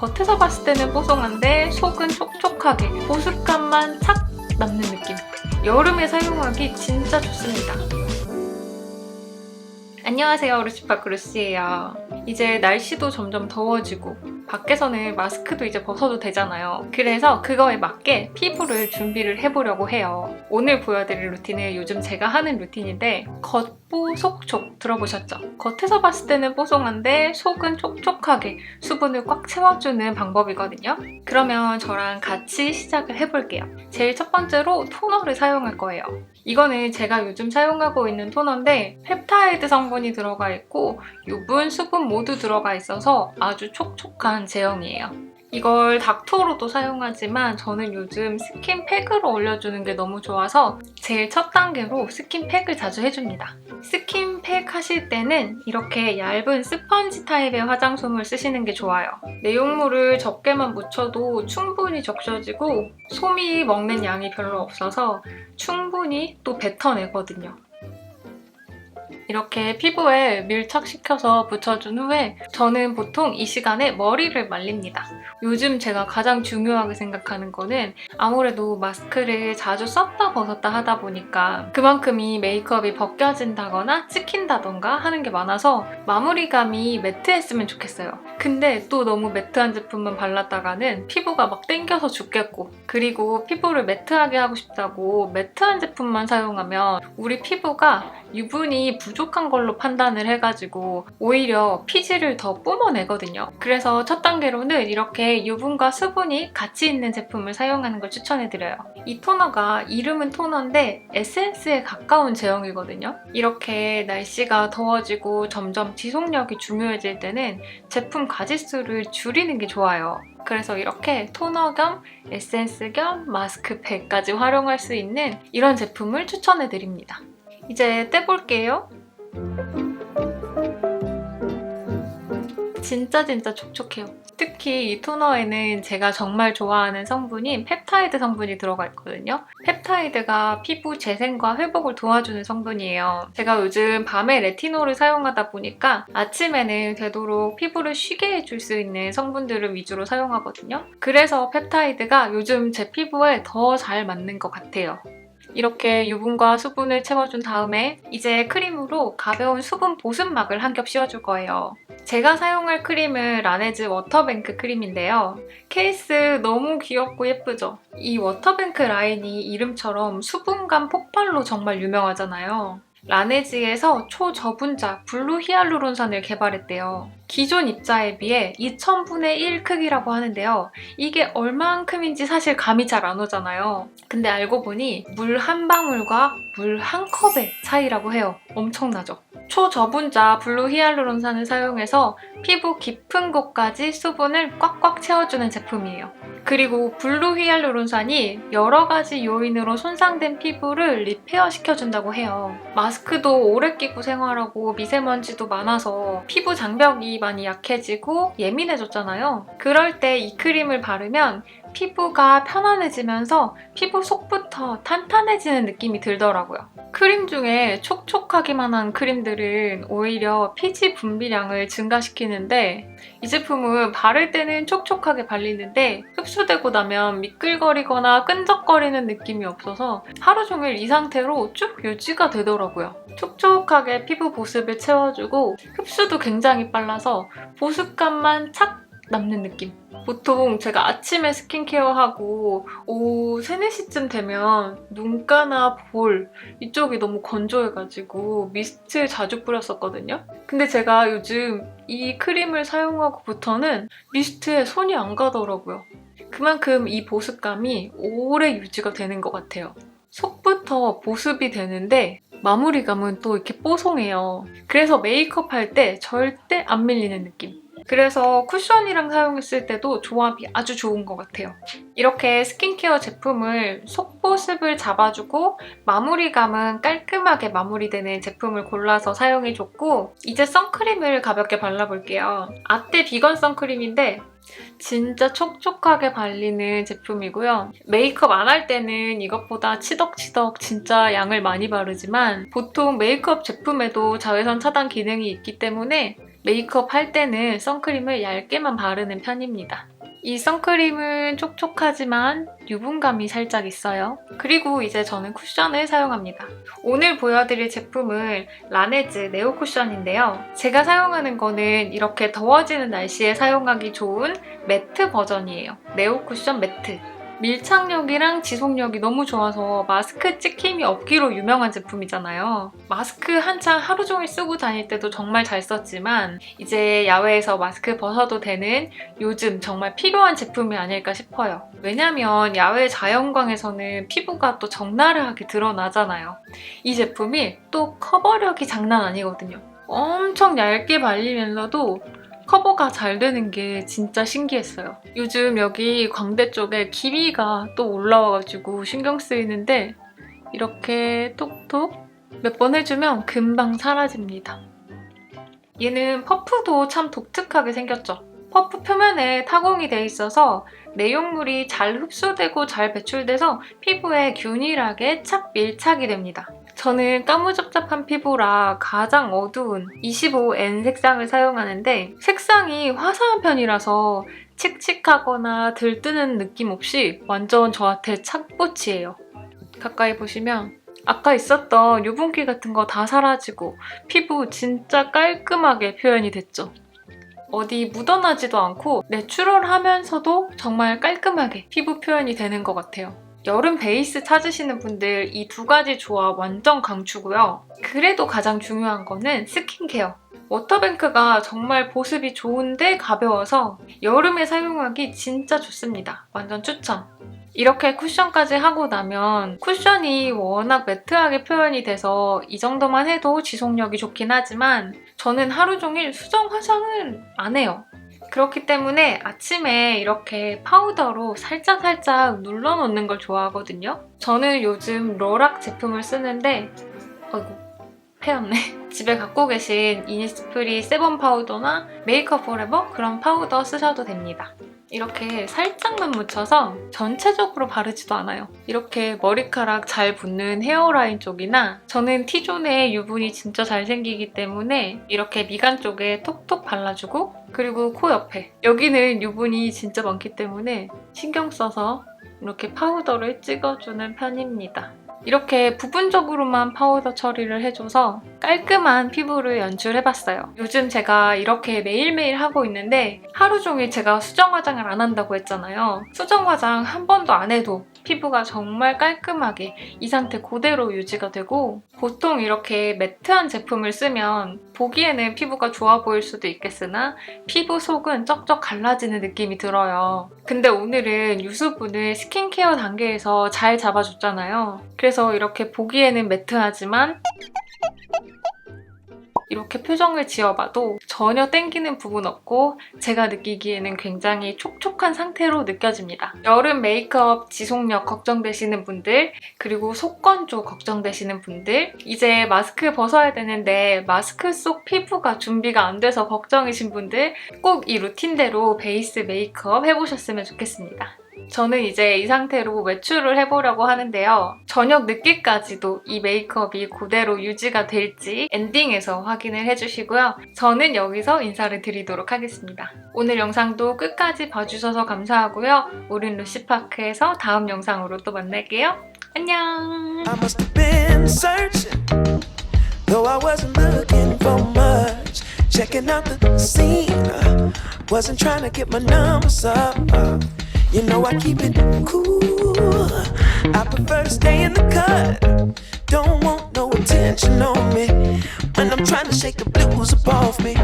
겉에서 봤을 때는 뽀송한데 속은 촉촉하게 보습감만 착 남는 느낌. 여름에 사용하기 진짜 좋습니다. 안녕하세요. 루시파크 루시예요. 이제 날씨도 점점 더워지고 밖에서는 마스크도 이제 벗어도 되잖아요. 그래서 그거에 맞게 피부를 준비를 해보려고 해요. 오늘 보여드릴 루틴은 요즘 제가 하는 루틴인데 겉 보 속촉 들어보셨죠? 겉에서 봤을 때는 뽀송한데 속은 촉촉하게 수분을 꽉 채워주는 방법이거든요. 그러면 저랑 같이 시작을 해볼게요. 제일 첫 번째로 토너를 사용할 거예요. 이거는 제가 요즘 사용하고 있는 토너인데 펩타이드 성분이 들어가 있고 유분, 수분 모두 들어가 있어서 아주 촉촉한 제형이에요. 이걸 닥터로도 사용하지만 저는 요즘 스킨팩으로 올려주는 게 너무 좋아서 제일 첫 단계로 스킨팩을 자주 해줍니다. 스킨팩 하실 때는 이렇게 얇은 스펀지 타입의 화장솜을 쓰시는 게 좋아요. 내용물을 적게만 묻혀도 충분히 적셔지고 솜이 먹는 양이 별로 없어서 충분히 또 뱉어내거든요. 이렇게 피부에 밀착시켜서 붙여준 후에 저는 보통 이 시간에 머리를 말립니다. 요즘 제가 가장 중요하게 생각하는 거는 아무래도 마스크를 자주 썼다 벗었다 하다 보니까 그만큼 이 메이크업이 벗겨진다거나 찍힌다던가 하는 게 많아서 마무리감이 매트했으면 좋겠어요. 근데 또 너무 매트한 제품만 발랐다가는 피부가 막 땡겨서 죽겠고 그리고 피부를 매트하게 하고 싶다고 매트한 제품만 사용하면 우리 피부가 유분이 부족한 걸로 판단을 해가지고 오히려 피지를 더 뿜어내거든요. 그래서 첫 단계로는 이렇게 유분과 수분이 같이 있는 제품을 사용하는 걸 추천해드려요. 이 토너가 이름은 토너인데 에센스에 가까운 제형이거든요. 이렇게 날씨가 더워지고 점점 지속력이 중요해질 때는 제품 가짓수를 줄이는 게 좋아요. 그래서 이렇게 토너 겸 에센스 겸 마스크팩까지 활용할 수 있는 이런 제품을 추천해드립니다. 이제 떼볼게요. 진짜 진짜 촉촉해요. 특히 이 토너에는 제가 정말 좋아하는 성분인 펩타이드 성분이 들어가 있거든요. 펩타이드가 피부 재생과 회복을 도와주는 성분이에요. 제가 요즘 밤에 레티놀을 사용하다 보니까 아침에는 되도록 피부를 쉬게 해줄 수 있는 성분들을 위주로 사용하거든요. 그래서 펩타이드가 요즘 제 피부에 더 잘 맞는 것 같아요. 이렇게 유분과 수분을 채워준 다음에 이제 크림으로 가벼운 수분 보습막을 한 겹 씌워줄 거예요. 제가 사용할 크림은 라네즈 워터뱅크 크림인데요. 케이스 너무 귀엽고 예쁘죠? 이 워터뱅크 라인이 이름처럼 수분감 폭발로 정말 유명하잖아요. 라네즈에서 초저분자 블루 히알루론산을 개발했대요. 기존 입자에 비해 2000분의 1 크기라고 하는데요. 이게 얼만큼인지 사실 감이 잘 안 오잖아요. 근데 알고 보니 물 한 방울과 물 한 컵의 차이라고 해요. 엄청나죠? 초저분자 블루 히알루론산을 사용해서 피부 깊은 곳까지 수분을 꽉꽉 채워주는 제품이에요. 그리고 블루 히알루론산이 여러 가지 요인으로 손상된 피부를 리페어 시켜준다고 해요. 마스크도 오래 끼고 생활하고 미세먼지도 많아서 피부 장벽이 많이 약해지고 예민해졌잖아요. 그럴 때 이 크림을 바르면 피부가 편안해지면서 피부 속부터 탄탄해지는 느낌이 들더라고요. 크림 중에 촉촉하기만 한 크림들은 오히려 피지 분비량을 증가시키는데 이 제품은 바를 때는 촉촉하게 발리는데 흡수되고 나면 미끌거리거나 끈적거리는 느낌이 없어서 하루 종일 이 상태로 쭉 유지가 되더라고요. 촉촉하게 피부 보습을 채워주고 흡수도 굉장히 빨라서 보습감만 착 남는 느낌. 보통 제가 아침에 스킨케어하고 오후 3, 4시쯤 되면 눈가나 볼 이쪽이 너무 건조해가지고 미스트 자주 뿌렸었거든요. 근데 제가 요즘 이 크림을 사용하고부터는 미스트에 손이 안 가더라고요. 그만큼 이 보습감이 오래 유지가 되는 것 같아요. 속부터 보습이 되는데 마무리감은 또 이렇게 뽀송해요. 그래서 메이크업 할 때 절대 안 밀리는 느낌. 그래서 쿠션이랑 사용했을 때도 조합이 아주 좋은 것 같아요. 이렇게 스킨케어 제품을 속보습을 잡아주고 마무리감은 깔끔하게 마무리되는 제품을 골라서 사용해줬고 이제 선크림을 가볍게 발라볼게요. 아떼 비건 선크림인데 진짜 촉촉하게 발리는 제품이고요. 메이크업 안 할 때는 이것보다 치덕치덕 진짜 양을 많이 바르지만 보통 메이크업 제품에도 자외선 차단 기능이 있기 때문에 메이크업 할 때는 선크림을 얇게만 바르는 편입니다. 이 선크림은 촉촉하지만 유분감이 살짝 있어요. 그리고 이제 저는 쿠션을 사용합니다. 오늘 보여드릴 제품은 라네즈 네오 쿠션인데요. 제가 사용하는 거는 이렇게 더워지는 날씨에 사용하기 좋은 매트 버전이에요. 네오 쿠션 매트. 밀착력이랑 지속력이 너무 좋아서 마스크 찍힘이 없기로 유명한 제품이잖아요. 마스크 한창 하루 종일 쓰고 다닐 때도 정말 잘 썼지만 이제 야외에서 마스크 벗어도 되는 요즘 정말 필요한 제품이 아닐까 싶어요. 왜냐면 야외 자연광에서는 피부가 또 적나라하게 드러나잖아요. 이 제품이 또 커버력이 장난 아니거든요. 엄청 얇게 발리면서도 커버가 잘 되는 게 진짜 신기했어요. 요즘 여기 광대 쪽에 기미가 또 올라와가지고 신경 쓰이는데 이렇게 톡톡 몇 번 해주면 금방 사라집니다. 얘는 퍼프도 참 독특하게 생겼죠. 퍼프 표면에 타공이 돼 있어서 내용물이 잘 흡수되고 잘 배출돼서 피부에 균일하게 착 밀착이 됩니다. 저는 까무잡잡한 피부라 가장 어두운 25N 색상을 사용하는데 색상이 화사한 편이라서 칙칙하거나 들뜨는 느낌 없이 완전 저한테 착붙이에요. 가까이 보시면 아까 있었던 유분기 같은 거 다 사라지고 피부 진짜 깔끔하게 표현이 됐죠. 어디 묻어나지도 않고 내추럴하면서도 정말 깔끔하게 피부 표현이 되는 것 같아요. 여름 베이스 찾으시는 분들 이 두 가지 조합 완전 강추고요. 그래도 가장 중요한 거는 스킨케어. 워터뱅크가 정말 보습이 좋은데 가벼워서 여름에 사용하기 진짜 좋습니다. 완전 추천. 이렇게 쿠션까지 하고 나면 쿠션이 워낙 매트하게 표현이 돼서 이 정도만 해도 지속력이 좋긴 하지만 저는 하루 종일 수정 화장을 안 해요. 그렇기 때문에 아침에 이렇게 파우더로 살짝살짝 눌러놓는 걸 좋아하거든요. 저는 요즘 로락 제품을 쓰는데 아이고 패였네. 집에 갖고 계신 이니스프리 세범 파우더나 메이크업 포레버 그런 파우더 쓰셔도 됩니다. 이렇게 살짝만 묻혀서 전체적으로 바르지도 않아요. 이렇게 머리카락 잘 붙는 헤어라인 쪽이나 저는 T존에 유분이 진짜 잘 생기기 때문에 이렇게 미간 쪽에 톡톡 발라주고 그리고 코 옆에 여기는 유분이 진짜 많기 때문에 신경 써서 이렇게 파우더를 찍어주는 편입니다. 이렇게 부분적으로만 파우더 처리를 해줘서 깔끔한 피부를 연출해봤어요. 요즘 제가 이렇게 매일매일 하고 있는데 하루 종일 제가 수정 화장을 안 한다고 했잖아요. 수정 화장 한 번도 안 해도 피부가 정말 깔끔하게 이 상태 그대로 유지가 되고 보통 이렇게 매트한 제품을 쓰면 보기에는 피부가 좋아 보일 수도 있겠으나 피부 속은 쩍쩍 갈라지는 느낌이 들어요. 근데 오늘은 유수분을 스킨케어 단계에서 잘 잡아줬잖아요. 그래서 이렇게 보기에는 매트하지만 이렇게 표정을 지어봐도 전혀 땡기는 부분 없고 제가 느끼기에는 굉장히 촉촉한 상태로 느껴집니다. 여름 메이크업 지속력 걱정되시는 분들 그리고 속건조 걱정되시는 분들 이제 마스크 벗어야 되는데 마스크 속 피부가 준비가 안 돼서 걱정이신 분들 꼭 이 루틴대로 베이스 메이크업 해보셨으면 좋겠습니다. 저는 이제 이 상태로 외출을 해보려고 하는데요. 저녁 늦게까지도 이 메이크업이 그대로 유지가 될지 엔딩에서 확인을 해주시고요. 저는 여기서 인사를 드리도록 하겠습니다. 오늘 영상도 끝까지 봐주셔서 감사하고요. 우린 루시파크에서 다음 영상으로 또 만날게요. 안녕! I must have been. You know I keep it cool. I prefer to stay in the cut. Don't want no attention on me when I'm trying to shake the blues off me.